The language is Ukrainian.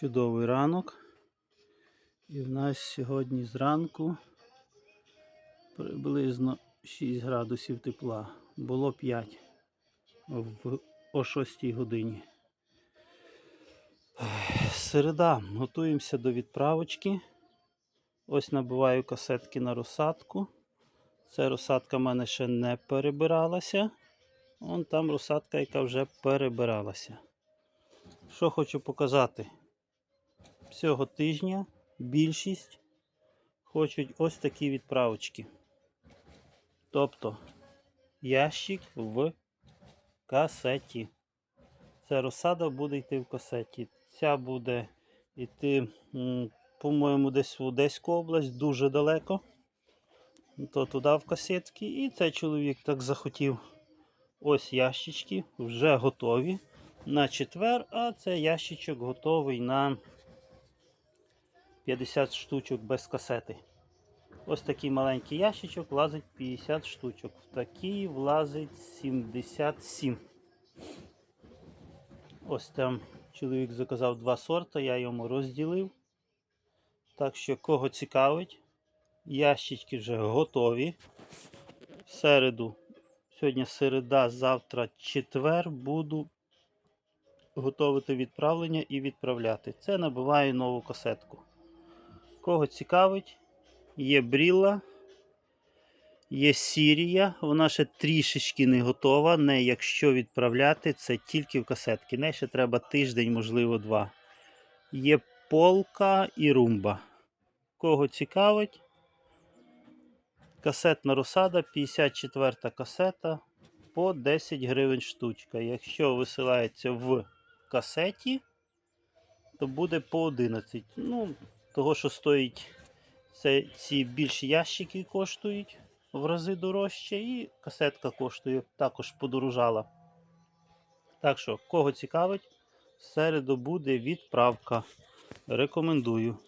Чудовий ранок. І в нас сьогодні зранку приблизно 6 градусів тепла. Було 5 в, о 6 годині. Середа. Готуємося до відправочки. Ось набиваю касетки на розсадку. Ця розсадка в мене ще не перебиралася. Вон там розсадка, яка вже перебиралася. Що хочу показати? Цього тижня більшість хочуть ось такі відправочки. Тобто ящик в касеті. Ця розсада буде йти в касеті. Ця буде йти, по-моєму, десь в Одеську область, дуже далеко. То туди в касетки. І цей чоловік так захотів. Ось ящички вже готові на четвер, а це ящичок готовий на 50 штучок без касети. Ось такий маленький ящичок влазить 50 штучок. В такий влазить 77. Ось там чоловік заказав два сорти, я йому розділив. Так що, кого цікавить, ящички вже готові. В середу, сьогодні середа, завтра четвер, буду готувати відправлення і відправляти. Це набиваю нову касетку. Кого цікавить, є бріла, є Сірія. Вона ще трішечки не готова. Не якщо відправляти, це тільки в касетки. Не ще треба тиждень, можливо, два. Є полка і румба. Кого цікавить, касетна розсада, 54 касета по 10 гривень штучка. Якщо висилається в касеті, то буде по 11. Ну, того, що стоїть це, ці більші ящики коштують в рази дорожче, і касетка коштує також подорожала. Так що, кого цікавить, в середу буде відправка. Рекомендую.